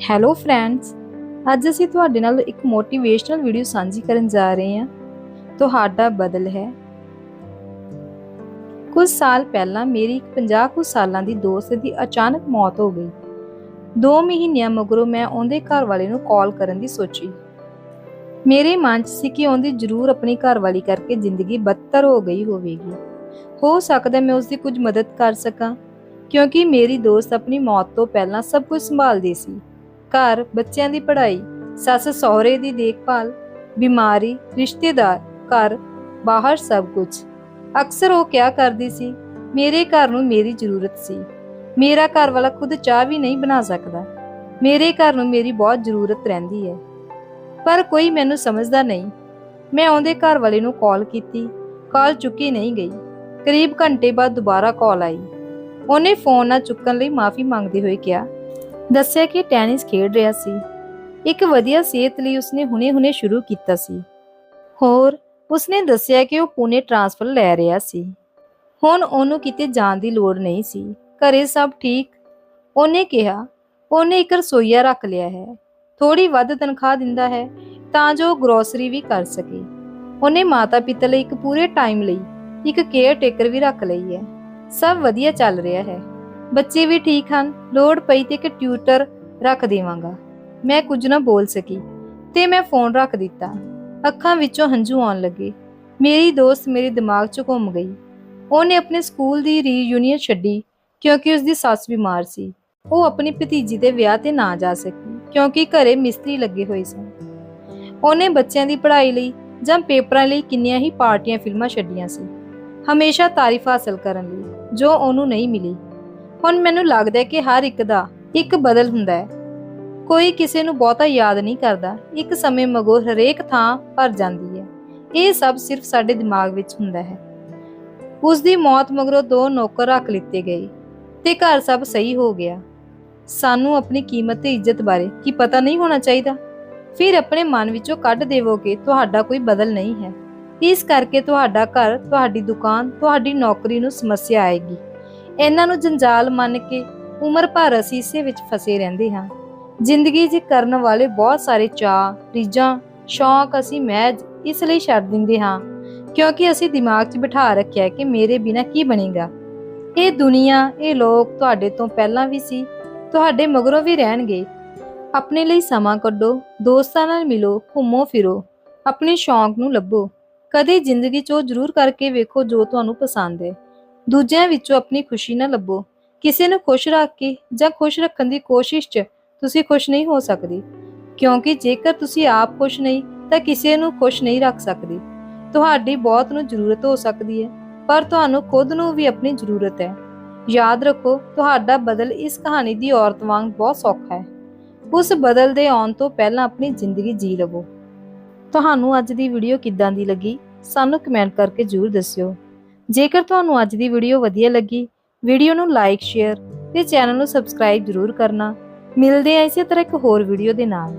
Hello friends ਅੱਜ ਅਸੀਂ ਤੁਹਾਡੇ ਨਾਲ ਇੱਕ ਮੋਟੀਵੇਸ਼ਨਲ ਵੀਡੀਓ ਸਾਂਝੀ ਕਰਨ ਜਾ ਰਹੇ ਹਾਂ। ਤੁਹਾਡਾ ਬਦਲ ਹੈ। ਕੁਝ ਸਾਲ ਪਹਿਲਾਂ ਮੇਰੀ ਇੱਕ 50 ਕੁ ਸਾਲਾਂ ਦੀ ਦੋਸਤ ਦੀ ਅਚਾਨਕ ਮੌਤ ਹੋ ਗਈ। 2 ਮਹੀਨਿਆਂ ਮਗਰੋਂ ਮੈਂ ਉਹਦੇ ਘਰ ਵਾਲੇ ਨੂੰ ਕਾਲ ਕਰਨ ਦੀ ਸੋਚੀ। ਮੇਰੇ ਮਨ 'ਚ ਸੀ ਕਿ ਉਹਦੀ ਜ਼ਰੂਰ ਆਪਣੀ ਘਰ ਵਾਲੀ ਕਰਕੇ ਜ਼ਿੰਦਗੀ ਬਦਤਰ ਹੋ ਗਈ ਹੋਵੇਗੀ। ਹੋ ਸਕਦਾ ਮੈਂ ਉਸ ਦੀ ਕੁਝ ਮਦਦ ਕਰ ਸਕਾਂ, ਕਿਉਂਕਿ ਮੇਰੀ ਦੋਸਤ ਆਪਣੀ ਮੌਤ ਤੋਂ ਪਹਿਲਾਂ ਸਭ ਕੁਝ ਸੰਭਾਲਦੀ ਸੀ। ਘਰ, ਬੱਚਿਆਂ ਦੀ ਪੜ੍ਹਾਈ, ਸੱਸ ਸਹੁਰੇ ਦੀ ਦੇਖਭਾਲ, ਬਿਮਾਰੀ, ਰਿਸ਼ਤੇਦਾਰ, ਘਰ, ਬਾਹਰ ਸਭ ਕੁਝ। ਅਕਸਰ ਉਹ ਕਿਹਾ ਕਰਦੀ ਸੀ, ਮੇਰੇ ਘਰ ਨੂੰ ਮੇਰੀ ਜ਼ਰੂਰਤ ਸੀ। ਮੇਰਾ ਘਰ ਵਾਲਾ ਖੁਦ ਚਾਹ ਵੀ ਨਹੀਂ ਬਣਾ ਸਕਦਾ। ਮੇਰੇ ਘਰ ਨੂੰ ਮੇਰੀ ਬਹੁਤ ਜ਼ਰੂਰਤ ਰਹਿੰਦੀ ਹੈ। ਪਰ ਕੋਈ ਮੈਨੂੰ ਸਮਝਦਾ ਨਹੀਂ। ਮੈਂ ਉਹਦੇ ਘਰ ਵਾਲੇ ਨੂੰ ਕਾਲ ਕੀਤੀ। ਕਾਲ ਚੁੱਕੀ ਨਹੀਂ ਗਈ। ਕਰੀਬ ਘੰਟੇ ਬਾਅਦ ਦੁਬਾਰਾ ਕਾਲ ਆਈ। ਉਹਨੇ ਫੋਨ ਨਾ ਚੁੱਕਣ ਲਈ ਮਾਫੀ ਮੰਗਦੇ ਹੋਏ ਕਿਹਾ ਦੱਸਿਆ ਕਿ ਟੈਨਿਸ ਖੇਡ ਰਿਹਾ ਸੀ। ਇੱਕ ਵਧੀਆ ਸਿਹਤ ਲਈ ਉਸਨੇ ਹੁਣੇ-ਹੁਣੇ ਸ਼ੁਰੂ ਕੀਤਾ ਸੀ। ਹੋਰ, ਉਸਨੇ ਦੱਸਿਆ ਕਿ ਉਹ ਪੁਣੇ ਟ੍ਰਾਂਸਫਰ ਲੈ ਰਿਹਾ ਸੀ। ਹੁਣ ਉਹਨੂੰ ਕਿਤੇ ਜਾਣ ਦੀ ਲੋੜ ਨਹੀਂ ਸੀ। ਘਰੇ ਸਭ ਠੀਕ। ਉਹਨੇ ਕਿਹਾ, ਉਹਨੇ ਇੱਕ ਰਸੋਈਆ ਰੱਖ ਲਿਆ ਹੈ। ਥੋੜੀ ਵੱਧ ਤਨਖਾਹ ਦਿੰਦਾ ਹੈ, ਤਾਂ ਜੋ ਗਰੋਸਰੀ ਵੀ ਕਰ ਸਕੇ। ਉਹਨੇ ਮਾਤਾ-ਪਿਤਾ ਲਈ ਇੱਕ ਪੂਰੇ ਟਾਈਮ ਲਈ ਇੱਕ ਕੇਅਰ ਟੇਕਰ ਵੀ ਰੱਖ ਲਈ ਹੈ। ਸਭ ਵਧੀਆ ਚੱਲ ਰਿਹਾ ਹੈ। ਬੱਚੇ ਵੀ ਠੀਕ ਹਨ, ਲੋੜ ਪਈ ਤੇ ਇੱਕ ਟਿਊਟਰ ਰੱਖ ਦੇਵਾਂਗਾ। ਮੈਂ ਕੁਝ ਨਾ ਬੋਲ ਸਕੀ ਤੇ ਮੈਂ ਫੋਨ ਰੱਖ ਦਿੱਤਾ। ਅੱਖਾਂ ਵਿੱਚੋਂ ਹੰਝੂ ਆਉਣ ਲੱਗੇ। ਮੇਰੀ ਦੋਸਤ ਮੇਰੇ ਦਿਮਾਗ 'ਚ ਘੁੰਮ ਗਈ। ਉਹਨੇ ਆਪਣੇ ਸਕੂਲ ਦੀ ਰੀਯੂਨੀਅਨ ਛੱਡੀ ਕਿਉਂਕਿ ਉਸ ਦੀ ਸੱਸ ਬਿਮਾਰ ਸੀ। ਉਹ ਆਪਣੀ ਭਤੀਜੀ ਦੇ ਵਿਆਹ ਤੇ ਨਾ ਜਾ ਸਕੀ ਕਿਉਂਕਿ ਘਰੇ ਮਿਸਤਰੀ ਲੱਗੇ ਹੋਏ ਸਨ। ਉਹਨੇ ਬੱਚਿਆਂ ਦੀ ਪੜ੍ਹਾਈ ਲਈ ਜਾਂ ਪੇਪਰਾਂ ਲਈ ਕਿੰਨੀਆਂ ਹੀ ਪਾਰਟੀਆਂ ਫਿਲਮਾਂ ਛੱਡੀਆਂ ਸੀ। ਹਮੇਸ਼ਾ ਤਾਰੀਫ ਹਾਸਲ ਕਰਨ ਲਈ ਜੋ ਉਹਨੂੰ ਨਹੀਂ ਮਿਲੀ। ਹੁਣ ਮੈਨੂੰ ਲੱਗਦਾ ਹੈ ਕਿ ਹਰ ਇੱਕ ਦਾ ਇੱਕ ਬਦਲ ਹੁੰਦਾ ਹੈ। ਕੋਈ ਕਿਸੇ ਨੂੰ ਬਹੁਤਾ ਯਾਦ ਨਹੀਂ ਕਰਦਾ। ਇੱਕ ਸਮੇਂ ਮਗਰੋਂ ਹਰੇਕ ਥਾਂ ਭਰ ਜਾਂਦੀ ਹੈ। ਇਹ ਸਭ ਸਿਰਫ ਸਾਡੇ ਦਿਮਾਗ ਵਿੱਚ ਹੁੰਦਾ ਹੈ। ਉਸ ਦੀ ਮੌਤ ਮਗਰੋਂ ਦੋ ਨੌਕਰ ਰੱਖ ਲਿੱਤੇ ਗਏ ਤੇ ਘਰ ਸਭ ਸਹੀ ਹੋ ਗਿਆ। ਸਾਨੂੰ ਆਪਣੀ ਕੀਮਤ ਤੇ ਇੱਜ਼ਤ ਬਾਰੇ ਕੀ ਪਤਾ ਨਹੀਂ ਹੋਣਾ ਚਾਹੀਦਾ? ਫਿਰ ਆਪਣੇ ਮਨ ਵਿੱਚੋਂ ਕੱਢ ਦੇਵੋਗੇ ਤੁਹਾਡਾ ਕੋਈ ਬਦਲ ਨਹੀਂ ਹੈ। ਇਸ ਕਰਕੇ ਤੁਹਾਡਾ ਘਰ, ਤੁਹਾਡੀ ਦੁਕਾਨ, ਤੁਹਾਡੀ ਨੌਕਰੀ ਨੂੰ ਸਮੱਸਿਆ ਆਏਗੀ। ਇਹਨਾਂ ਨੂੰ ਜੰਜਾਲ ਮੰਨ ਕੇ ਉਮਰ ਭਰ ਅਸੀਂ ਇਸੇ ਵਿੱਚ ਫਸੇ ਰਹਿੰਦੇ ਹਾਂ। ਜ਼ਿੰਦਗੀ 'ਚ ਕਰਨ ਵਾਲੇ ਬਹੁਤ ਸਾਰੇ ਚਾਹ ਰੀਝਾਂ, ਸ਼ੌਂਕ ਅਸੀਂ ਮਹਿਜ ਇਸ ਲਈ ਛੱਡ ਦਿੰਦੇ ਹਾਂ, ਕਿਉਂਕਿ ਅਸੀਂ ਦਿਮਾਗ 'ਚ ਬਿਠਾ ਰੱਖਿਆ ਕਿ ਮੇਰੇ ਬਿਨਾ ਕੀ ਬਣੇਗਾ। ਇਹ ਦੁਨੀਆ, ਇਹ ਲੋਕ ਤੁਹਾਡੇ ਤੋਂ ਪਹਿਲਾਂ ਵੀ ਸੀ, ਤੁਹਾਡੇ ਮਗਰੋਂ ਵੀ ਰਹਿਣਗੇ। ਆਪਣੇ ਲਈ ਸਮਾਂ ਕੱਢੋ, ਦੋਸਤਾਂ ਨਾਲ ਮਿਲੋ, ਘੁੰਮੋ, ਫਿਰੋ, ਆਪਣੇ ਸ਼ੌਂਕ ਨੂੰ ਲੱਭੋ। ਕਦੇ ਜ਼ਿੰਦਗੀ 'ਚ ਉਹ ਜ਼ਰੂਰ ਕਰਕੇ ਵੇਖੋ ਜੋ ਤੁਹਾਨੂੰ ਪਸੰਦ ਹੈ। ਦੂਜਿਆਂ ਵਿੱਚੋਂ ਆਪਣੀ ਖੁਸ਼ੀ ਨਾ ਲੱਭੋ। ਕਿਸੇ ਨੂੰ ਖੁਸ਼ ਰੱਖ ਕੇ ਜਾਂ ਖੁਸ਼ ਰੱਖਣ ਦੀ ਕੋਸ਼ਿਸ਼ 'ਚ ਤੁਸੀਂ ਖੁਸ਼ ਨਹੀਂ ਹੋ ਸਕਦੇ। ਕਿਉਂਕਿ ਜੇਕਰ ਤੁਸੀਂ ਆਪ ਖੁਸ਼ ਨਹੀਂ, ਤਾਂ ਕਿਸੇ ਨੂੰ ਖੁਸ਼ ਨਹੀਂ ਰੱਖ ਸਕਦੇ। ਤੁਹਾਡੀ ਬਹੁਤ ਨੂੰ ਜ਼ਰੂਰਤ ਹੋ ਸਕਦੀ ਹੈ, ਪਰ ਤੁਹਾਨੂੰ ਖੁਦ ਨੂੰ ਵੀ ਆਪਣੀ ਜ਼ਰੂਰਤ ਹੈ। ਯਾਦ ਰੱਖੋ, ਤੁਹਾਡਾ ਬਦਲ ਇਸ ਕਹਾਣੀ ਦੀ ਔਰਤ ਵਾਂਗ ਬਹੁਤ ਸੌਖਾ ਹੈ। ਉਸ ਬਦਲ ਦੇ ਆਉਣ ਤੋਂ ਪਹਿਲਾਂ ਆਪਣੀ ਜ਼ਿੰਦਗੀ ਜੀ ਲਵੋ। ਤੁਹਾਨੂੰ ਅੱਜ ਦੀ ਵੀਡੀਓ ਕਿੱਦਾਂ ਦੀ ਲੱਗੀ, ਸਾਨੂੰ ਕਮੈਂਟ ਕਰਕੇ ਜ਼ਰੂਰ ਦੱਸਿਓ। ਜੇਕਰ ਤੁਹਾਨੂੰ ਅੱਜ ਦੀ ਵੀਡੀਓ ਵਧੀਆ ਲੱਗੀ, ਵੀਡੀਓ ਨੂੰ ਲਾਈਕ ਸ਼ੇਅਰ ਤੇ ਚੈਨਲ ਨੂੰ ਸਬਸਕ੍ਰਾਈਬ ਜ਼ਰੂਰ ਕਰਨਾ। ਮਿਲਦੇ ਆ ਇਸੇ ਤਰ੍ਹਾਂ ਇੱਕ ਹੋਰ ਵੀਡੀਓ ਦੇ ਨਾਲ।